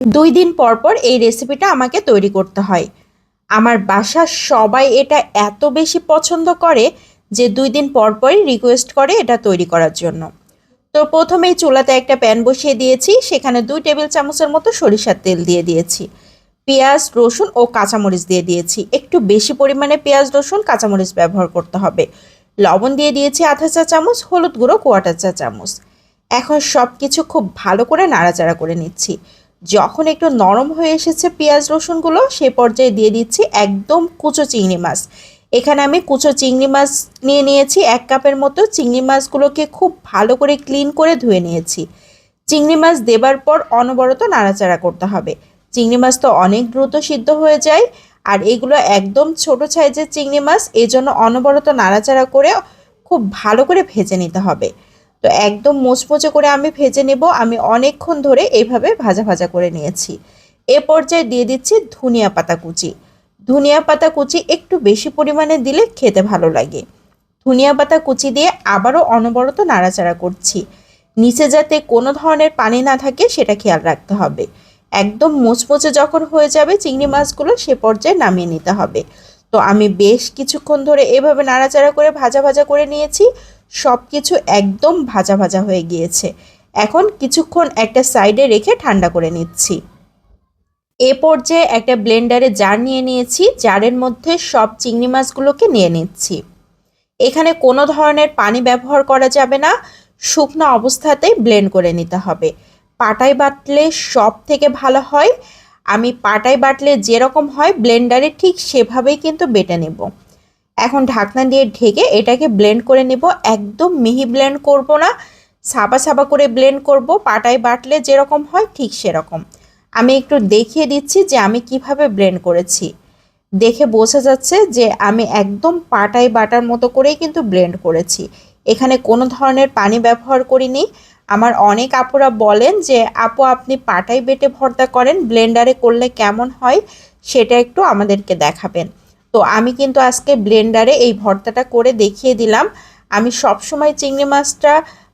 দুই দিন পর পর এই রেসিপিটা আমাকে তৈরি করতে হয়। আমার বাসার সবাই এটা এত বেশি পছন্দ করে যে দুই দিন পর পরই রিকোয়েস্ট করে এটা তৈরি করার জন্য। তো প্রথমেই চুলাতে একটা প্যান বসিয়ে দিয়েছি, সেখানে দুই টেবিল চামচের মতো সরিষার তেল দিয়ে দিয়েছি। পেঁয়াজ, রসুন ও কাঁচামরিচ দিয়ে দিয়েছি। একটু বেশি পরিমাণে পেঁয়াজ, রসুন, কাঁচামরিচ ব্যবহার করতে হবে। লবণ দিয়ে দিয়েছি আধা চা চামচ, হলুদ গুঁড়ো কোয়াটার চা চামচ। এখন সব কিছু খুব ভালো করে নাড়াচাড়া করে নিচ্ছি। যখন একটু নরম হয়ে এসেছে পেঁয়াজ রসুনগুলো, সে পর্যায়ে দিয়ে দিচ্ছি একদম কুচো চিংড়ি মাছ। এখানে আমি কুচো চিংড়ি মাছ নিয়ে নিয়েছি, এক কাপের মতো। চিংড়ি মাছগুলোকে খুব ভালো করে ক্লিন করে ধুয়ে নিয়েছি। চিংড়ি মাছ দেবার পর অনবরত নাড়াচাড়া করতে হবে। চিংড়ি মাছ তো অনেক দ্রুত সিদ্ধ হয়ে যায়, আর এগুলো একদম ছোট সাইজের চিংড়ি মাছ এই জন্য অনবরত নাড়াচাড়া করে খুব ভালো করে ভেজে নিতে হবে। তো একদম মোচমোচে করে আমি ভেজে নেব। আমি অনেকক্ষণ ধরে এইভাবে ভাজা ভাজা করে নিয়েছি। এ পর্যায়ে দিয়ে দিচ্ছি ধনিয়া পাতা কুচি। ধনিয়া পাতা কুচি একটু বেশি পরিমাণে দিলে খেতে ভালো লাগে। ধনিয়া পাতা কুচি দিয়ে আবারও অনবরত নাড়াচাড়া করছি। নিচে যাতে কোনো ধরনের পানি না থাকে সেটা খেয়াল রাখতে হবে। একদম মুচমুচে যখন হয়ে যাবে চিংড়ি মাছগুলো সে পর্যায়ে নামিয়ে নিতে হবে। তো আমি বেশ কিছুক্ষণ ধরে এভাবে নাড়াচাড়া করে ভাজা ভাজা করে নিয়েছি। সব কিছু একদম ভাজা ভাজা হয়ে গিয়েছে। এখন কিছুক্ষণ একটা সাইডে রেখে ঠান্ডা করে নিচ্ছি। এ পর্যায়ে একটা ব্লেন্ডারে জার নিয়ে নিয়েছি, জারের মধ্যে সব চিংড়ি মাছগুলোকে নিয়ে নিচ্ছি। এখানে কোনো ধরনের পানি ব্যবহার করা যাবে না, শুকনো অবস্থাতেই ব্লেন্ড করে নিতে হবে। পাটায় বাটলে সব থেকে ভালো হয়। আমি পাটায় বাটলে যেরকম হয়, ব্লেন্ডারে ঠিক সেভাবেই কিন্তু বেটে নেব। এখন ঢাকনা দিয়ে ঢেকে এটাকে ব্লেন্ড করে নেব। একদম মিহি ব্লেন্ড করব না সাবা সাবা করে ব্লেন্ড করব। পাটায় বাটলে যেরকম হয় ঠিক সেরকম। আমি একটু দেখিয়ে দিচ্ছি যে আমি কীভাবে ব্লেন্ড করেছি। দেখে বোঝা যাচ্ছে যে আমি একদম পাটায় বাটার মতো করেই কিন্তু ব্লেন্ড করেছি। এখানে কোনো ধরনের পানি ব্যবহার করিনি। আমার অনেক আপুরা বলেন যে, আপু, আপনি পাটাই বেটে ভর্তা করেন ব্লেন্ডারে করলে কেমন হয়? সেটা একটু আমাদেরকে দেখাবেন। তো আমি কিন্তু আজকে ব্লেন্ডারে এই ভর্তাটা করে দেখিয়ে দিলাম। আমি সবসময় চিংড়ি মাছটা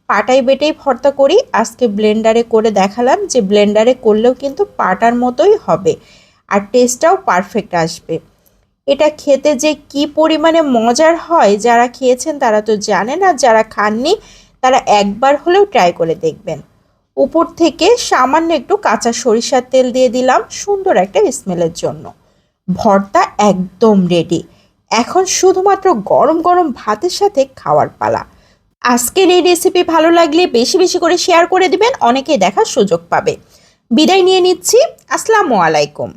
পাটাই বেটেই ভর্তা করি। আজকে ব্লেন্ডারে করে দেখালাম যে ব্লেন্ডারে করলেও কিন্তু পাটার মতোই হবে আর টেস্টটাও পারফেক্ট আসবে। এটা খেতে যে কি পরিমাণে মজার হয় যারা খেয়েছেন তারা তো জানেন আর যারা খাননি তারা একবার হলেও ট্রাই করে দেখবেন। উপর থেকে সামান্য একটু কাঁচা সরিষার তেল দিয়ে দিলাম, সুন্দর একটা স্মেলের জন্য। ভর্তা একদম রেডি এখন শুধুমাত্র গরম গরম ভাতের সাথে খাওয়ার পালা। আজকের এই রেসিপি ভালো লাগলে বেশি বেশি করে শেয়ার করে দিবেন অনেকে দেখার সুযোগ পাবে। বিদায় নিয়ে নিচ্ছি, আসসালামু আলাইকুম।